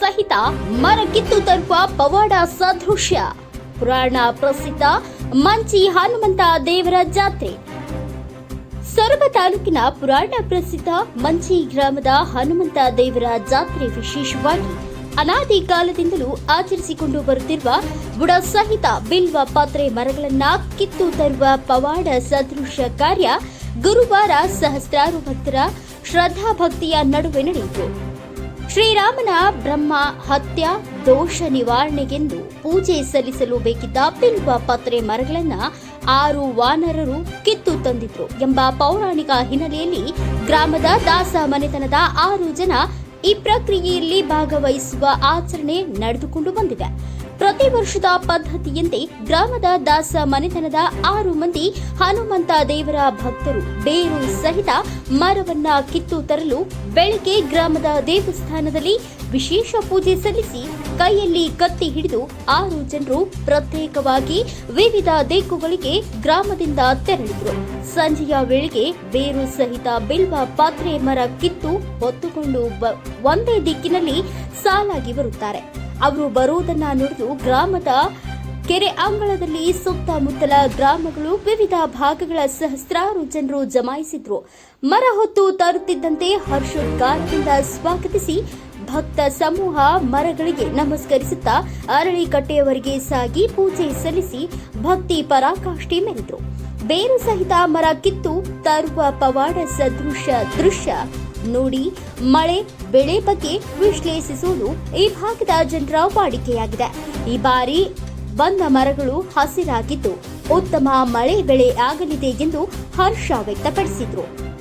ಸಹಿತ ಮರ ಕಿತ್ತು ತರುವ ಪವಾಡ ಸದೃಶ್ಯ. ಪುರಾಣ ಪ್ರಸಿದ್ಧ ಮಂಚಿ ಹನುಮಂತ ದೇವರ ಜಾತ್ರೆ. ಸೊರಬ ತಾಲೂಕಿನ ಪುರಾಣ ಪ್ರಸಿದ್ಧ ಮಂಚಿ ಗ್ರಾಮದ ಹನುಮಂತ ದೇವರ ಜಾತ್ರೆ ವಿಶೇಷವಾಗಿ ಅನಾದಿ ಕಾಲದಿಂದಲೂ ಆಚರಿಸಿಕೊಂಡು ಬರುತ್ತಿರುವ ಬುಡ ಸಹಿತ ಬಿಲ್ವ ಪಾತ್ರೆ ಮರಗಳನ್ನ ಕಿತ್ತು ತರುವ ಪವಾಡ ಸದೃಶ ಕಾರ್ಯ ಗುರುವಾರ ಸಹಸ್ರಾರು ಭಕ್ತರ ಶ್ರದ್ಧಾಭಕ್ತಿಯ ನಡುವೆ ನಡೆಯಿತು. ಶ್ರೀರಾಮನ ಬ್ರಹ್ಮ, ಹತ್ಯ, ದೋಷ ನಿವಾರಣೆಗೆಂದು ಪೂಜೆ ಸಲ್ಲಿಸಲು ಬೇಕಿದ್ದ ಬಿಲ್ವ ಪತ್ರೆ ಮರಗಳನ್ನ ಆರು ವಾನರರು ಕಿತ್ತು ತಂದಿದ್ರು. ಎಂಬ ಪೌರಾಣಿಕ ಹಿನ್ನೆಲೆಯಲ್ಲಿ ಗ್ರಾಮದ ದಾಸ ಮನೆತನದ ಆರು ಜನ ಈ ಪ್ರಕ್ರಿಯೆಯಲ್ಲಿ ಭಾಗವಹಿಸುವ ಆಚರಣೆ ನಡೆದುಕೊಂಡು ಬಂದಿದೆ. ಪ್ರತಿ ವರ್ಷದ ಪದ್ಧತಿಯಂತೆ ಗ್ರಾಮದ ದಾಸ ಮನೆತನದ ಆರು ಮಂದಿ ಹನುಮಂತ ದೇವರ ಭಕ್ತರು ಬೇರು ಸಹಿತ ಮರವನ್ನ ಕಿತ್ತು ತರಲು ಬೆಳಗ್ಗೆ ಗ್ರಾಮದ ದೇವಸ್ಥಾನದಲ್ಲಿ ವಿಶೇಷ ಪೂಜೆ ಸಲ್ಲಿಸಿ ಕೈಯಲ್ಲಿ ಕತ್ತಿ ಹಿಡಿದು ಆರು ಜನರು ಪ್ರತ್ಯೇಕವಾಗಿ ವಿವಿಧ ದಿಕ್ಕುಗಳಿಗೆ ಗ್ರಾಮದಿಂದ ತೆರಳಿದ್ರು. ಸಂಜೆಯ ವೇಳೆಗೆ ಬೇರು ಸಹಿತ ಬಿಲ್ವ, ಪಾತ್ರೆ, ಮರ ಕಿತ್ತು ಹೊತ್ತುಕೊಂಡು ಒಂದೇ ದಿಕ್ಕಿನಲ್ಲಿ ಸಾಲಾಗಿ ಬರುತ್ತಾರೆ. ಅವರು ಬರುವುದನ್ನ ನೋಡಿದು ಗ್ರಾಮದ ಕೆರೆ ಅಂಗಳದಲ್ಲಿ ಸುತ್ತಮುತ್ತಲ ಗ್ರಾಮಗಳು ವಿವಿಧ ಭಾಗಗಳ ಸಹಸ್ರಾರು ಜನರು ಜಮಾಯಿಸಿದ್ರು. ಮರ ಹೊತ್ತು ತರುತ್ತಿದ್ದಂತೆ ಹರ್ಷೋದ್ಗಾರದಿಂದ ಸ್ವಾಗತಿಸಿ ಭಕ್ತ ಸಮೂಹ ಮರಗಳಿಗೆ ನಮಸ್ಕರಿಸುತ್ತಾ ಅರಳಿಕಟ್ಟೆಯವರೆಗೆ ಸಾಗಿ ಪೂಜೆ ಸಲ್ಲಿಸಿ ಭಕ್ತಿ ಪರಾಕಾಷ್ಠೆ ಮೆರೆದರು. ಬೇರು ಸಹಿತ ಮರ ಕಿತ್ತು ತರುವ ಪವಾಡ ಸದೃಶ ದೃಶ್ಯ. ನೋಡಿ, ಮಳೆ, ಬೆಳೆ ಬಗ್ಗೆ ವಿಶ್ಲೇಷಿಸುವುದು ಈ ಭಾಗದ ಜನರ ವಾಡಿಕೆಯಾಗಿದೆ. ಈ ಬಾರಿ ಬಂದ ಮರಗಳು ಹಸಿರಾಗಿದ್ದು, ಉತ್ತಮ ಮಳೆ ಬೆಳೆ ಆಗಲಿದೆ ಎಂದು ಹರ್ಷ ವ್ಯಕ್ತಪಡಿಸಿದ್ರು.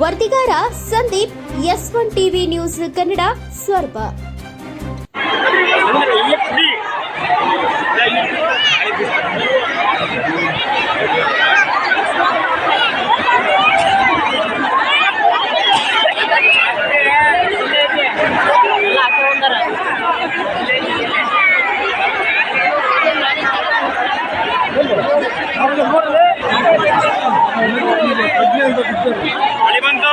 ವರದಿಗಾರ Sandeep S one TV news Kannada ಸ್ವರ್ಪ ಮಳೆ ಬಂತು